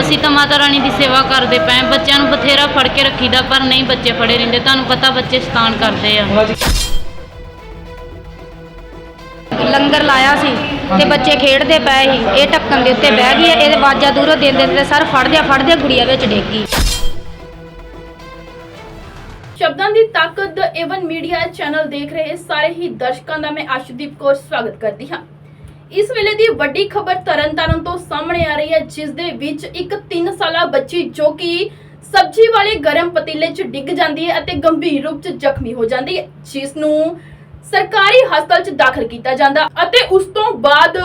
ਅਸੀਂ ਤਾਂ ਮਾਤਾ ਰਾਣੀ ਦੀ ਸੇਵਾ ਕਰਦੇ ਪਏ। ਬੱਚਿਆਂ ਨੂੰ ਬਥੇਰਾ ਫੜ ਕੇ ਰੱਖੀਦਾ ਪਰ ਨਹੀਂ ਬੱਚੇ ਫੜੇ ਰਹਿੰਦੇ। ਤੁਹਾਨੂੰ ਪਤਾ ਬੱਚੇ ਸ਼ਤਾਨ ਕਰਦੇ ਆ। ਦੀ ਲੰਗਰ ਲਾਇਆ ਸੀ ਤੇ ਬੱਚੇ ਖੇਡਦੇ ਪਏ ਸੀ। ਇਹ ਢੱਕਣ ਦੇ ਉੱਤੇ ਬਹਿ ਗਈ ਇਹਦੇ ਬਾਜਾ ਦੂਰੋਂ ਦਿੰਦੇ ਤੇ ਸਰ ਫੜਦਿਆਂ ਫੜਦਿਆਂ ਗੁੜੀਆ ਵਿੱਚ ਡਿੱਗ। ਸ਼ਬਦਾਂ ਦੀ ਤਾਕਤ ਦਾ ਏਵਨ ਮੀਡੀਆ ਚੈਨਲ ਦੇਖ ਰਹੇ ਸਾਰੇ ਹੀ ਦਰਸ਼ਕਾਂ ਦਾ ਮੈਂ ਆਸ਼ੂਦੀਪ ਕੌਰ ਸਵਾਗਤ ਕਰਦੀ ਹਾਂ। ਇਸ ਵੇਲੇ ਦੀ ਵੱਡੀ ਖਬਰ ਤਰਨਤਾਰਨ ਤੋਂ ਸਾਹਮਣੇ ਆ ਰਹੀ ਹੈ ਜਿਸ ਦੇ ਵਿੱਚ ਇੱਕ 3 ਸਾਲਾ ਬੱਚੀ ਜੋ ਕਿ ਸਬਜ਼ੀ ਵਾਲੇ ਗਰਮ ਪਤੀਲੇ 'ਚ ਡਿੱਗ ਜਾਂਦੀ ਹੈ ਅਤੇ ਗੰਭੀਰ ਰੂਪ 'ਚ ਜ਼ਖਮੀ ਹੋ ਜਾਂਦੀ ਹੈ ਜਿਸ ਨੂੰ ਸਰਕਾਰੀ ਹਸਪਤਾਲ 'ਚ ਦਾਖਲ ਕੀਤਾ ਜਾਂਦਾ ਅਤੇ ਉਸ ਤੋਂ ਬਾਅਦ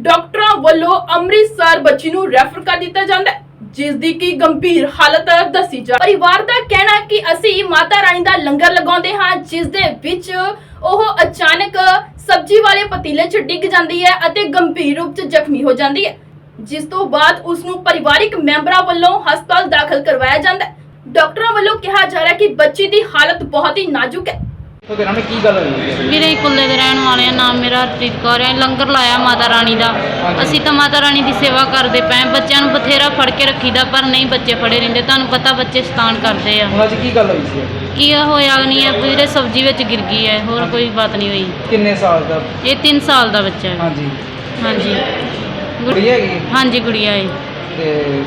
ਡਾਕਟਰਾਂ ਵੱਲੋਂ ਅੰਮ੍ਰਿਤਸਰ ਬੱਚੀ ਨੂੰ ਰੈਫਰ ਕਰ ਦਿੱਤਾ ਜਾਂਦਾ ਹੈ, ਜਿਸ ਦੀ ਕੀ ਗੰਭੀਰ ਹਾਲਤ ਦੱਸੀ ਜਾ ਪਰਿਵਾਰ ਦਾ ਕਹਿਣਾ ਹੈ ਕਿ ਅਸੀਂ ਮਾਤਾ ਰਾਣੀ ਦਾ ਲੰਗਰ ਲਗਾਉਂਦੇ ਹਾਂ ਜਿਸ ਦੇ ਵਿੱਚ ਉਹ ਅਚਾਨਕ ਸਬਜ਼ੀ ਵਾਲੇ ਪਤੀਲੇ 'ਚ ਡਿੱਗ ਜਾਂਦੀ ਹੈ ਅਤੇ ਗੰਭੀਰ ਰੂਪ 'ਚ ਜ਼ਖਮੀ ਹੋ ਜਾਂਦੀ ਹੈ। ਜਿਸ ਤੋਂ ਬਾਅਦ ਉਸ ਨੂੰ ਪਰਿਵਾਰਿਕ ਮੈਂਬਰਾਂ ਵੱਲੋਂ ਹਸਪਤਾਲ ਦਾਖਲ ਕਰਵਾਇਆ ਜਾਂਦਾ ਹੈ। ਡਾਕਟਰਾਂ ਵੱਲੋਂ ਕਿਹਾ ਜਾ ਰਿਹਾ ਹੈ ਕਿ ਬੱਚੀ ਦੀ ਹਾਲਤ ਬਹੁਤ ਹੀ ਨਾਜ਼ੁਕ ਹੈ। ਤੋਂ ਤੇਰਾ ਕੀ ਗੱਲ ਹੋਈ? ਹੈ? ਵੀਰੇ ਹੀ ਕੁੱਲੇ ਦੇ ਰਹਿਣ ਵਾਲੇ ਆ ਨਾਮ ਮੇਰਾ ਹਰਪ੍ਰੀਤ ਕੌਰ ਹੈ। ਲੰਗਰ ਲਾਇਆ ਮਾਤਾ ਰਾਣੀ ਦਾ। ਅਸੀਂ ਤਾਂ ਮਾਤਾ ਰਾਣੀ ਦੀ ਸੇਵਾ ਕਰਦੇ ਪਏ। ਬੱਚਿਆਂ ਨੂੰ ਬਥੇਰਾ ਫੜ ਕੇ ਰੱਖੀਦਾ ਪਰ ਨਹੀਂ ਬੱਚੇ ਫੜੇ ਰਹਿੰਦੇ। ਤੁਹਾਨੂੰ ਪਤਾ ਬੱਚੇ ਸ਼ਤਾਨ ਕਰਦੇ ਆ। ਦੀ ਕੀ ਗੱਲ ਹੋਈ ਸੀ? ਕੀ ਹੋਇਆ ਨਹੀਂ ਹੈ ਵੀਰੇ ਸਬਜ਼ੀ ਵਿੱਚ ਗਿਰ ਗਈ ਹੈ ਹੋਰ ਕੋਈ ਬਾਤ ਨਹੀਂ ਹੋਈ। ਕਿੰਨੇ ਸਾਲ ਦਾ? ਇਹ 3 ਸਾਲ ਦਾ ਬੱਚਾ ਹੈ। ਹਾਂਜੀ। ਹਾਂਜੀ। ਗੁੜ- ਕੁੜੀ ਹੈਗੀ ਹਾਂਜੀ ਗੁੜੀਆ ਹੈ। ਤੇ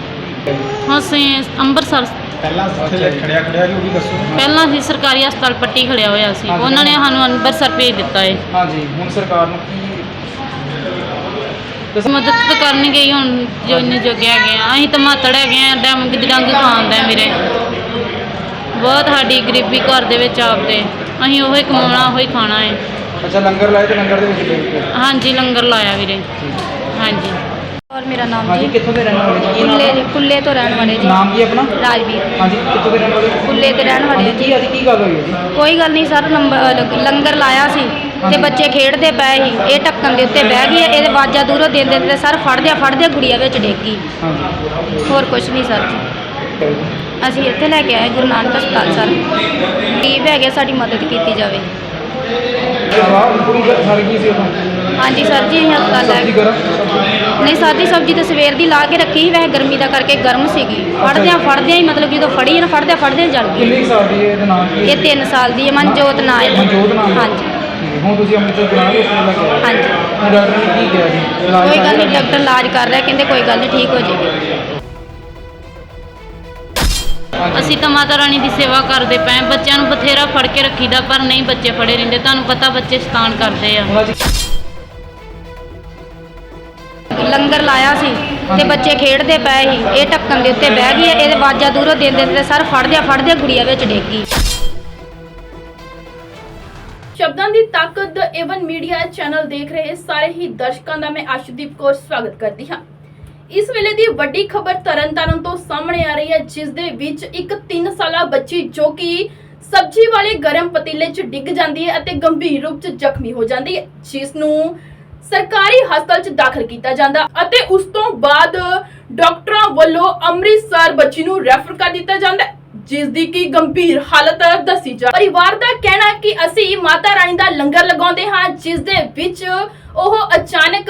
ਅਸੀਂ ਅੰਮ੍ਰਿਤਸਰ ਪਹਿਲਾਂ ਉੱਥੇ ਖੜਿਆ ਖੜਿਆ ਕਿ ਉਹ ਵੀ ਦੱਸੋ। ਪਹਿਲਾਂ ਹੀ ਸਰਕਾਰੀ ਹਸਪਤਾਲ ਪੱਟੀ ਖੜਿਆ ਹੋਇਆ ਸੀ। ਹਾਂਜੀ। ਉਹਨਾਂ ਨੇ ਸਾਨੂੰ ਅੰਮ੍ਰਿਤਸਰ ਭੇਜ ਦਿੱਤਾ ਹੈ ਹਾਂਜੀ ਹੁਣ ਸਰਕਾਰ ਨੂੰ ਕੀ ਦੱਸ- ਮਦਦ ਤਾਂ ਕਰਨਗੇ ਹੀ ਹੁਣ ਜੋ ਇੰਨੇ ਜੋਗੇ ਹੈਗੇ ਆ। ਅਸੀਂ ਤਾਂ ਮਾਤੜ ਹੈਗੇ ਆ ਡੰਗ ਦੀ ਡੰਗ ਖਾਂਦਾ ਮੇਰੇ। ਬਹੁਤ ਸਾਡੀ ਗਰੀਬੀ ਘਰ ਦੇ ਵਿੱਚ ਆਪਦੇ ਅਸੀਂ ਉਹੀ ਕਮਾਉਣਾ ਉਹੀ ਖਾਣਾ ਹੈ ਅੱਛਾ ਲੰਗਰ ਲਾਏ ਤੇ ਲੰਗਰ ਦੇ ਵਿੱਚ ਗਏ ਹਾਂਜੀ ਲੰਗਰ ਲਾਇਆ ਵੀਰੇ। ਹਾਂਜੀ। ਔਰ ਮੇਰਾ ਨਾਮ ਹਾਂਜੀ ਜੀ ਕਿੱਥੋਂ ਦੇ ਰਹਿਣ ਵਾਲੇ ਜੀ? ਕੀ ਨਾਮ ਕੁੱਲੇ ਕੁੱਲੇ ਤੋਂ ਰਹਿਣ ਵਾਲੇ ਜੀ। ਨਾਮ ਕੀ ਆਪਣਾ? ਰਾਜਵੀਰ। ਹਾਂਜੀ ਕਿੱਥੋਂ ਦੇ ਰਹਿਣ ਵਾਲੇ? ਕੁੱਲੇ ਤੇ ਰਹਿਣ ਵਾਲੇ ਹਾਂਜੀ ਜੀ। ਕੀ ਅੱਜ ਕੀ ਗੱਲ ਹੋਈ ਹੈ ਜੀ? ਕੋਈ ਗੱਲ ਨਹੀਂ ਸਰ ਨੰਬਰ ਲੰਗ- ਲੰਗਰ ਲਾਇਆ ਸੀ ਤੇ। ਬੱਚੇ ਖੇਡਦੇ ਪਏ ਸੀ। ਇਹ ਢੱਕਣ ਦੇ ਉੱਤੇ ਬਹਿ ਗਈ ਇਹਦੇ ਬਾਜਾ ਦੂਰੋਂ ਦਿੰਦੇ ਤੇ ਸਰ ਫੜਦਿਆਂ ਫੜਦਿਆਂ ਗੁੜੀਆ ਵਿੱਚ ਡਿੱਗ ਗਈ। ਹਾਂਜੀ। ਹੋਰ ਕੁਝ ਨਹੀਂ ਸਰ। ਜੀ ਅਸੀਂ ਇੱਥੇ ਲੈ ਕੇ ਆਏ ਗੁਰੂ ਨਾਨਕ ਹਸਪਤਾਲ ਸਰ। ਗਰੀਬ ਹੈਗੇ ਸਾਡੀ ਮਦਦ ਕੀਤੀ ਜਾਵੇ। ਹਾਂਜੀ ਸਰ ਜੀ ਅਸੀਂ ਹਸਪਤਾਲ ਲੈ ਕੇ ਨਹੀਂ ਸਾਦੀ ਸਬਜ਼ੀ ਤਾਂ ਸਵੇਰ ਦੀ ਲਾ ਕੇ ਰੱਖੀ ਸੀ ਵੈਸੇ ਗਰਮੀ ਦਾ ਕਰਕੇ ਗਰਮ ਸੀਗੀ। ਫੜਦਿਆਂ ਫੜਦਿਆਂ ਹੀ ਮਤਲਬ ਜਦੋਂ ਫੜੀ ਨਾ ਫੜਦਿਆਂ ਫੜਦਿਆਂ ਜਲ ਗਈ। ਕਿੰਨੇ ਸਾਲ ਦੀ ਹੈ ਇਹਦਾ ਨਾਮ ਕੀ ਇਹ 3 ਸਾਲ ਦੀ ਹੈ ਮਨਜੋਤ ਨਾਂ ਹੈ। ਮਨਜੋਤ ਨਾਮ ਹੈ? ਹਾਂਜੀ ਹੈ, ਹੁਣ ਤੁਸੀਂ ਅੰਮ੍ਰਿਤਸਰ ਕੇ ਉਸ ਲੈ ਕੇ ਆਏ ਹਾਂਜੀ। ਹੁਣ ਡਾਕਟਰ ਨੇ ਕੀ ਕਿਹਾ ਜੀ? ਇਲਾਜ ਕੋਈ ਗੱਲ ਨਹੀਂ? ਡਾਕਟਰ ਇਲਾਜ ਕਰ ਰਿਹਾ ਕਹਿੰਦੇ ਕੋਈ ਗੱਲ ਨਹੀਂ ਠੀਕ ਹੋ ਜਾਏਗੀ। ਅਸੀਂ ਤਾਂ ਮਾਤਾ ਰਾਣੀ ਦੀ ਸੇਵਾ ਕਰਦੇ ਪਏ ਹਾਂ। ਬੱਚਿਆਂ ਨੂੰ ਬਥੇਰਾ ਫੜ ਕੇ ਰੱਖੀਦਾ ਪਰ ਨਹੀਂ ਬੱਚੇ ਫੜੇ ਰਹਿੰਦੇ। ਤੁਹਾਨੂੰ ਪਤਾ ਬੱਚੇ ਸ਼ਤਾਨ ਕਰਦੇ ਆ। ਦੀ ਲੰਗਰ ਲਾਇਆ ਸੀ ਤੇ ਬੱਚੇ ਖੇਡਦੇ ਪਏ ਸੀ। ਇਹ ਢੱਕਣ ਦੇ ਉੱਤੇ ਬਹਿ ਗਈ ਇਹਦੇ ਬਾਜਾ ਦੂਰੋਂ ਦਿੰਦੇ ਤੇ ਸਰ ਫੜਦਿਆਂ ਫੜਦਿਆਂ ਗੁੜੀਆ ਵਿੱਚ ਡਿੱਗ। ਗਈ ਸ਼ਬਦਾਂ ਦੀ ਤਾਕਤ ਦਾ ਏਵਨ ਮੀਡੀਆ ਚੈਨਲ ਦੇਖ ਰਹੇ ਸਾਰੇ ਹੀ ਦਰਸ਼ਕਾਂ ਦਾ ਮੈਂ ਆਸ਼ੂਦੀਪ ਕੌਰ ਸਵਾਗਤ ਕਰਦੀ ਹਾਂ। ਇਸ ਵੇਲੇ ਦੀ ਵੱਡੀ ਖਬਰ ਤਰਨਤਾਰਨ ਤੋਂ ਸਾਹਮਣੇ ਆ ਹੈ ਜਿਸ ਦੇ ਵਿੱਚ ਇੱਕ 3 ਸਾਲਾ ਬੱਚੀ ਜੋ ਕਿ ਸਬਜ਼ੀ ਵਾਲੇ ਗਰਮ ਪਤੀਲੇ 'ਚ ਡਿੱਗ ਜਾਂਦੀ ਹੈ ਅਤੇ ਗੰਭੀਰ ਰੂਪ 'ਚ ਜ਼ਖਮੀ ਹੋ ਜਾਂਦੀ ਹੈ, ਜਿਸ ਨੂੰ ਸਰਕਾਰੀ ਹਸਪਤਾਲ 'ਚ ਦਾਖਲ ਕੀਤਾ ਜਾਂਦਾ ਅਤੇ ਉਸ ਤੋਂ ਬਾਅਦ ਡਾਕਟਰਾਂ ਵੱਲੋਂ ਅੰਮ੍ਰਿਤਸਰ ਬੱਚੀ ਨੂੰ ਰੈਫਰ ਕਰ ਦਿੱਤਾ ਜਾਂਦਾ ਜਿਸ ਦੀ ਕੀ ਗੰਭੀਰ ਹਾਲਤ ਦੱਸੀ ਜਾ ਪਰਿਵਾਰ ਦਾ ਕਹਿਣਾ ਕਿ ਅਸੀਂ ਮਾਤਾ ਰਾਣੀ ਦਾ ਲੰਗਰ ਲਗਾਉਂਦੇ ਹਾਂ, ਜਿਸ ਦੇ ਵਿੱਚ ਉਹ ਅਚਾਨਕ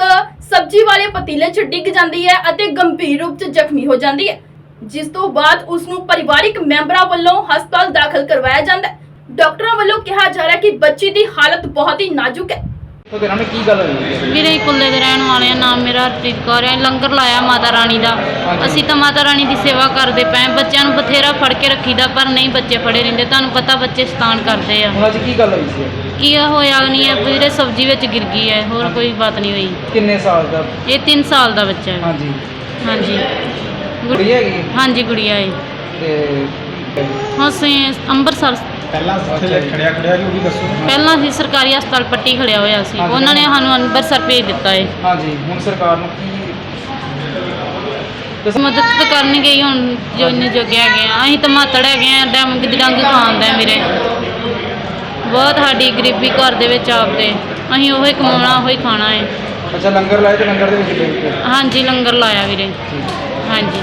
ਸਬਜ਼ੀ ਵਾਲੇ ਪਤੀਲੇ 'ਚ ਡਿੱਗ ਜਾਂਦੀ ਹੈ ਅਤੇ ਗੰਭੀਰ ਰੂਪ 'ਚ ਜ਼ਖਮੀ ਹੋ ਜਾਂਦੀ ਹੈ। ਜਿਸ ਤੋਂ ਬਾਅਦ ਉਸ ਨੂੰ ਪਰਿਵਾਰਿਕ ਮੈਂਬਰਾਂ ਵੱਲੋਂ ਹਸਪਤਾਲ ਦਾਖਲ ਕਰਵਾਇਆ ਜਾਂਦਾ ਹੈ। ਡਾਕਟਰਾਂ ਵੱਲੋਂ ਕਿਹਾ ਜਾ ਰਿਹਾ ਹੈ ਕਿ ਬੱਚੀ ਦੀ ਹਾਲਤ ਬਹੁਤ ਹੀ ਨਾਜ਼ੁਕ ਹੈ। ਤੋਂ ਤੇਰਾ ਕੀ ਗੱਲ ਹੋਈ? ਹੈ? ਵੀਰੇ ਕੁੱਲੇ ਦੇ ਰਹਿਣ ਵਾਲੇ ਆ ਨਾਮ ਮੇਰਾ ਹਰਪ੍ਰੀਤ ਕੌਰ ਹੈ। ਲੰਗਰ ਲਾਇਆ ਮਾਤਾ ਰਾਣੀ ਦਾ। ਅਸੀਂ ਤਾਂ ਮਾਤਾ ਰਾਣੀ ਦੀ ਸੇਵਾ ਕਰਦੇ ਪਏ। ਬੱਚਿਆਂ ਨੂੰ ਬਥੇਰਾ ਫੜ ਕੇ ਰੱਖੀਦਾ ਪਰ ਨਹੀਂ ਬੱਚੇ ਫੜੇ ਰਹਿੰਦੇ। ਤੁਹਾਨੂੰ ਪਤਾ ਬੱਚੇ ਸ਼ਤਾਨ ਕਰਦੇ ਆ। ਦੀ ਕੀ ਗੱਲ ਹੋਈ ਸੀ? ਕੀ ਹੋਇਆ ਨਹੀਂ ਹੈ ਵੀਰੇ ਸਬਜ਼ੀ ਵਿੱਚ ਗਿਰ ਗਈ ਹੈ। ਹੋਰ ਕੋਈ ਬਾਤ ਨਹੀਂ ਹੋਈ। ਕਿੰਨੇ ਸਾਲ ਦਾ? ਇਹ 3 ਸਾਲ ਦਾ ਬੱਚਾ ਹੈ। ਹਾਂਜੀ। ਹਾਂਜੀ। ਗੁੜ- ਕੁੜੀ ਹੈਗੀ ਹਾਂਜੀ ਗੁੜੀਆ ਹੈ। ਤੇ ਅਸੀਂ ਅੰਮ੍ਰਿਤਸਰ ਪਹਿਲਾਂ ਖੜਿਆ ਖੜਿਆ ਕਿ ਉਹ ਵੀ ਦੱਸੋ। ਪਹਿਲਾਂ ਹੀ ਸਰਕਾਰੀ ਹਸਪਤਾਲ ਪੱਟੀ ਖੜਿਆ ਹੋਇਆ ਸੀ। ਹਾਂਜੀ। ਉਹਨਾਂ ਨੇ ਸਾਨੂੰ ਅੰਮ੍ਰਿਤਸਰ ਭੇਜ ਦਿੱਤਾ ਹੈ। ਹਾਂਜੀ ਹੁਣ ਸਰਕਾਰ ਨੂੰ ਕੀ ਦੱਸ- ਮਦਦ ਤਾਂ ਕਰਨਗੇ ਹੀ ਹੁਣ ਜੋ ਇੰਨੇ ਜੋਗੇ ਹੈਗੇ ਆ। ਅਸੀਂ ਤਾਂ ਮਾਤੜ ਹੈਗੇ ਆ ਡੰਗ ਦੀ ਡੰਗ ਖਾਂਦਾ ਮੇਰੇ। ਬਹੁਤ ਸਾਡੀ ਗਰੀਬੀ ਘਰ ਦੇ ਵਿੱਚ ਆਪਦੇ ਅਸੀਂ ਉਹੀ ਕਮਾਉਣਾ ਉਹੀ ਖਾਣਾ ਹੈ। ਅੱਛਾ ਲੰਗਰ ਲਾਏ ਤੇ ਲੰਗਰ ਦੇ ਵਿੱਚ ਹਾਂਜੀ ਲੰਗਰ ਲਾਇਆ ਵੀਰੇ। ਹਾਂਜੀ।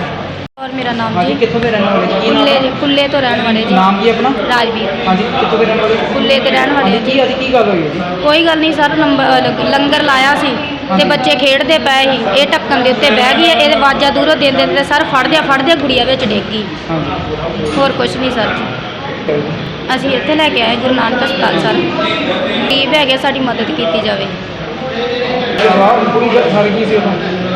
ਔਰ ਮੇਰਾ ਨਾਮ ਹਾਂਜੀ ਜੀ ਕਿੱਥੋਂ ਦੇ ਰਹਿਣ ਵਾਲੇ ਜੀ? ਕੀ ਨਾਮ ਕੁੱਲੇ ਕੁੱਲੇ ਤੋਂ ਰਹਿਣ ਵਾਲੇ ਜੀ। ਨਾਮ ਕੀ ਆਪਣਾ? ਰਾਜਵੀਰ। ਹਾਂਜੀ ਕਿੱਥੋਂ ਦੇ ਰਹਿਣ ਵਾਲੇ? ਕੁੱਲੇ ਤੇ ਰਹਿਣ ਵਾਲੇ ਹਾਂਜੀ ਜੀ। ਕੀ ਅੱਜ ਕੀ ਗੱਲ ਹੋਈ ਹੈ ਜੀ? ਕੋਈ ਗੱਲ ਨਹੀਂ ਸਰ ਨੰਬਰ ਲੰਗਰ ਲਾਇਆ ਸੀ ਤੇ ਬੱਚੇ ਖੇਡਦੇ ਪਏ ਸੀ। ਇਹ ਟੱਕਣ ਦੇ ਉੱਤੇ ਬਹਿ ਗਈ ਇਹਦੇ ਵਾਜਾ ਦੂਰੋਂ ਦੇ ਦਿੰਦੇ ਤੇ ਸਰ ਫੜਦਿਆਂ ਫੜਦਿਆਂ ਗੁੜੀਆ ਵਿੱਚ ਡਿੱਗ ਗਈ। ਹਾਂਜੀ। ਹੋਰ ਕੁਝ ਨਹੀਂ ਸਰ ਜੀ। ਅਸੀਂ ਇੱਥੇ ਲੈ ਕੇ ਆਏ ਗੁਰੂ ਨਾਨਕ ਹਸਪਤਾਲ ਸਰ। ਗਰੀਬ ਹੈਗੇ ਸਾਡੀ ਮਦਦ ਕੀਤੀ ਜਾਵੇ। ਆਹ ਪੂਰੀ ਸੜ ਗਈ ਸੀ ਉਦੋਂ?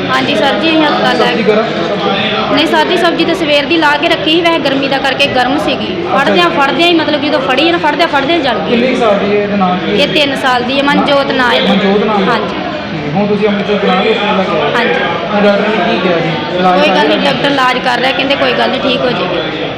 ਹਾਂਜੀ ਸਰ ਜੀ ਅਸੀਂ ਹਸਪਤਾਲ ਲੈ ਸਬਜ਼ੀ ਗਰਮ? ਨਹੀਂ ਸਰ ਜੀ ਸਬਜ਼ੀ ਤਾਂ ਸਵੇਰ ਦੀ ਲਾ ਕੇ ਰੱਖੀ ਸੀ ਵੈਸੇ ਗਰਮੀ ਦਾ ਕਰਕੇ ਗਰਮ ਸੀਗੀ। ਫੜਦਿਆਂ ਫੜਦਿਆਂ ਹੀ ਮਤਲਬ ਜਦੋਂ ਫੜੀ ਨਾ ਫੜਦਿਆਂ ਫੜਦਿਆਂ ਜਲ ਗਈ। ਕਿੰਨੇ ਕੁ ਸਾਲ ਦੀ ਹੈ ਇਹਦਾ ਨਾਮ ਕੀ ਹੈ ਇਹ 3 ਸਾਲ ਦੀ ਹੈ ਮਨਜੋਤ ਨਾਂ ਹੈ ਮਨਜੋਤ ਨਾਮ ਹੈ? ਹਾਂਜੀ। ਠੀਕ ਹੈ। ਹੁਣ ਤੁਸੀਂ ਅੰਮ੍ਰਿਤਸਰ ਬਣਾ ਕੇ ਉਸ ਲੈ ਕੇ ਆਏ। ਹਾਂਜੀ। ਹੁਣ ਡਾਕਟਰ ਨੇ ਕੀ ਕਿਹਾ ਜੀ? ਇਲਾਜ ਕੋਈ ਗੱਲ ਨਹੀਂ? ਡਾਕਟਰ ਇਲਾਜ ਕਰ ਰਿਹਾ ਕਹਿੰਦੇ ਕੋਈ ਗੱਲ ਨਹੀਂ ਠੀਕ ਹੋ ਜਾਏਗੀ।